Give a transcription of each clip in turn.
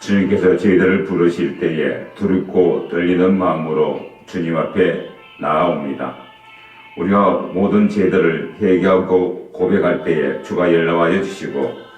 주님께서 저희들을 부르실 때에 두렵고 떨리는 마음으로 주님 앞에 나아옵니다. 우리가 모든 죄들을 회개하고 고백할 때에 주가 연락하여 주시고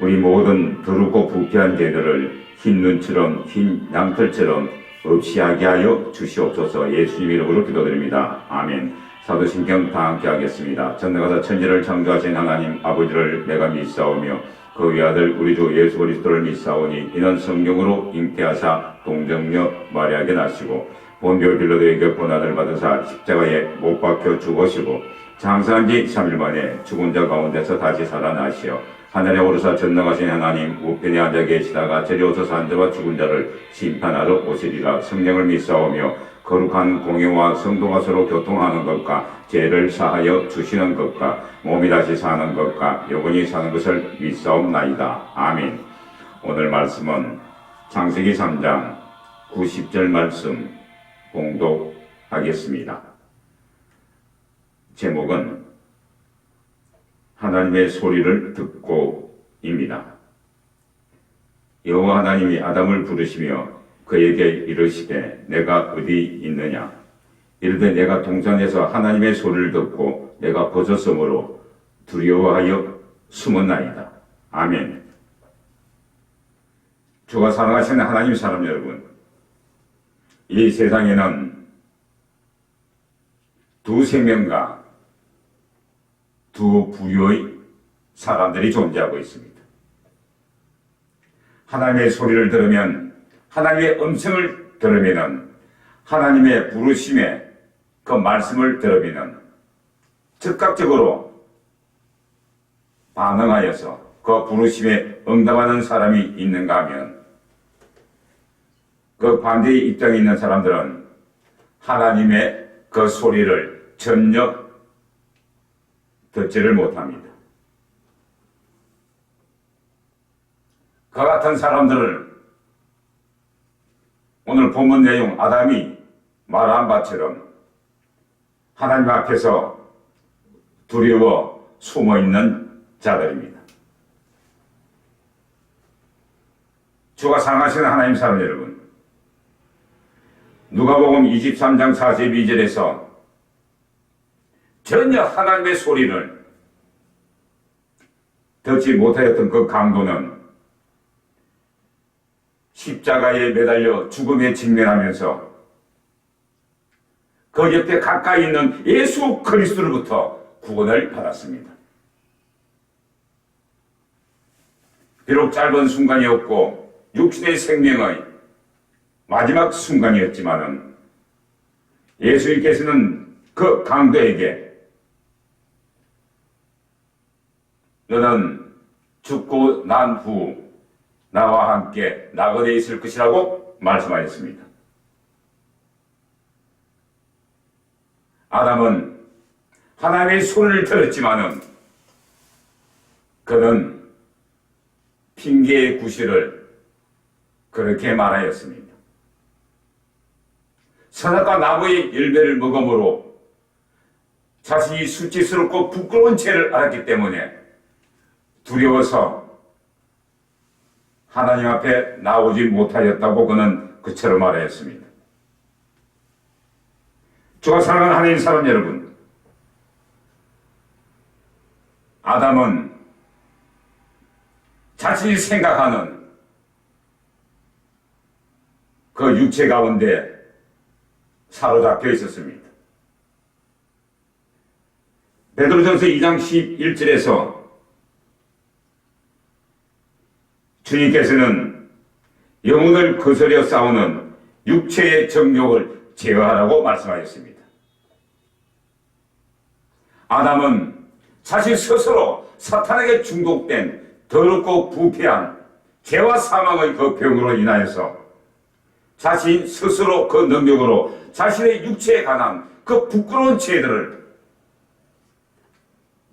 우리 모든 더럽고 부패한 죄들을 흰 눈처럼 흰 양털처럼 없이 하게 하여 주시옵소서 예수님 이름으로 기도드립니다. 아멘. 사도신경 다 함께 하겠습니다. 전능하사 천지를 창조하신 하나님 아버지를 내가 믿사오며 그 외아들 우리 주 예수 그리스도를 믿사오니 이는 성경으로 잉태하사 동정녀 마리아에게 나시고 본디오 빌로드에게 고난을 받으사 십자가에 못 박혀 죽으시고 장사한 지 3일 만에 죽은 자 가운데서 다시 살아나시어 하늘에 오르사 전능하신 하나님 우편에 앉아 계시다가 저리오서 산 자와 죽은 자를 심판하러 오시리라. 성령을 믿사오며 거룩한 공예와 성도가 서로 교통하는 것과 죄를 사하여 주시는 것과 몸이 다시 사는 것과 영원히 사는 것을 믿사옵나이다. 아멘 오늘 말씀은 창세기 3장 90절 말씀 공독하겠습니다. 제목은 하나님의 소리를 듣고입니다. 여호와 하나님이 아담을 부르시며 그에게 이르시되 내가 어디 있느냐 이르되 내가 동산에서 하나님의 소리를 듣고 내가 벗었으므로 두려워하여 숨었나이다. 아멘. 주가 사랑하시는 하나님 사람 여러분, 이 세상에는 두 생명과 두 부류의 사람들이 존재하고 있습니다. 하나님의 소리를 들으면 하나님의 음성을 들으면은 하나님의 부르심에 그 말씀을 들으면은 즉각적으로 반응하여서 그 부르심에 응답하는 사람이 있는가 하면 그 반대의 입장에 있는 사람들은 하나님의 그 소리를 전혀 듣지를 못합니다. 그 같은 사람들을 오늘 본문 내용 아담이 말한 바처럼 하나님 앞에서 두려워 숨어 있는 자들입니다. 주가 사랑하시는 하나님 사람 여러분, 누가복음 23장 42절에서 전혀 하나님의 소리를 듣지 못하였던 그 강도는 십자가에 매달려 죽음에 직면하면서 그 옆에 가까이 있는 예수 그리스도로부터 구원을 받았습니다. 비록 짧은 순간이었고 육신의 생명의 마지막 순간이었지만은 예수님께서는 그 강도에게 너는 죽고 난 후 나와 함께 낙원에 있을 것이라고 말씀하였습니다. 아담은 하나님의 소리를 들었지만은 그는 핑계의 구실을 그렇게 말하였습니다. 선악과 나무의 열매를 먹음으로 자신이 수치스럽고 부끄러운 죄를 알았기 때문에 두려워서 하나님 앞에 나오지 못하였다고 그는 그처럼 말하였습니다. 주가 사랑하는 하나님 사람 여러분, 아담은 자신이 생각하는 그 육체 가운데 사로잡혀 있었습니다. 베드로전서 2장 11절에서 주님께서는 영혼을 거스려 싸우는 육체의 정욕을 제어하라고 말씀하셨습니다. 아담은 자신 스스로 사탄에게 중독된 더럽고 부패한 죄와 사망의 그 병으로 인하여서 자신 스스로 그 능력으로 자신의 육체에 관한 그 부끄러운 죄들을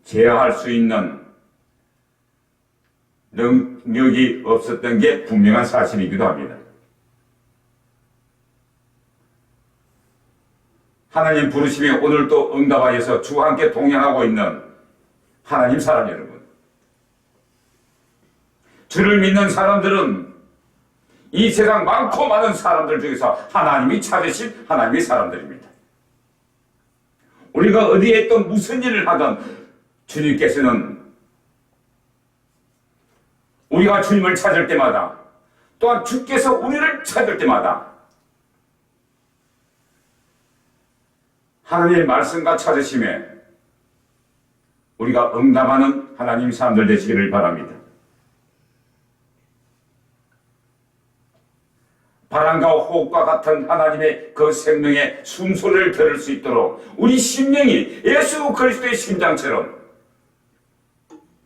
제어할 수 있는 능력이 없었던 게 분명한 사실이기도 합니다. 하나님 부르심에 오늘도 응답하여서 주와 함께 동행하고 있는 하나님 사람 여러분. 주를 믿는 사람들은 이 세상 많고 많은 사람들 중에서 하나님이 찾으신 하나님의 사람들입니다. 우리가 어디에 또 무슨 일을 하든 주님께서는 우리가 주님을 찾을 때마다 또한 주께서 우리를 찾을 때마다 하나님의 말씀과 찾으심에 우리가 응답하는 하나님 사람들 되시기를 바랍니다. 바람과 호흡과 같은 하나님의 그 생명의 숨소리를 들을 수 있도록 우리 심령이 예수 그리스도의 심장처럼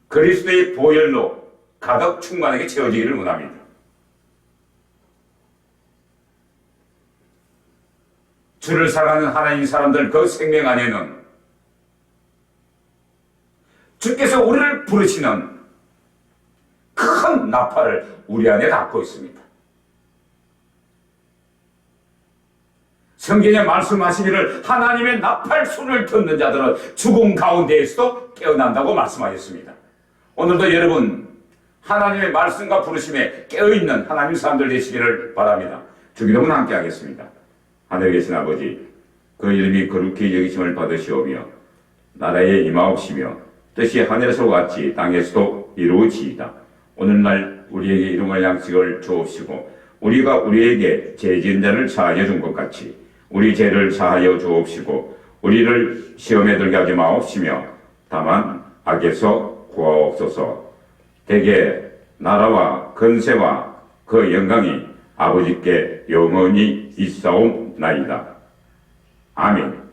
그리스도의 보혈로 가득 충만하게 채워지기를 원합니다. 주를 사랑하는 하나님 사람들 그 생명 안에는 주께서 우리를 부르시는 큰 나팔을 우리 안에 담고 있습니다. 성경에 말씀하시기를 하나님의 나팔 소리를 듣는 자들은 죽음 가운데에서도 깨어난다고 말씀하셨습니다. 오늘도 여러분 하나님의 말씀과 부르심에 깨어있는 하나님 사람들 되시기를 바랍니다. 주기도문 함께 하겠습니다. 하늘에 계신 아버지 그 이름이 거룩히 여기심을 받으시오며 나라에 임하옵시며 뜻이 하늘에서 같이 땅에서도 이루어지이다. 오늘날 우리에게 일용할 양식을 주옵시고 우리가 우리에게 죄 지은 자를 사하여 준 것 같이 우리 죄를 사하여 주옵시고 우리를 시험에 들게 하지 마옵시며 다만 악에서 구하옵소서 대개 나라와 근세와 그 영광이 아버지께 영원히 있사옵나이다. 아멘.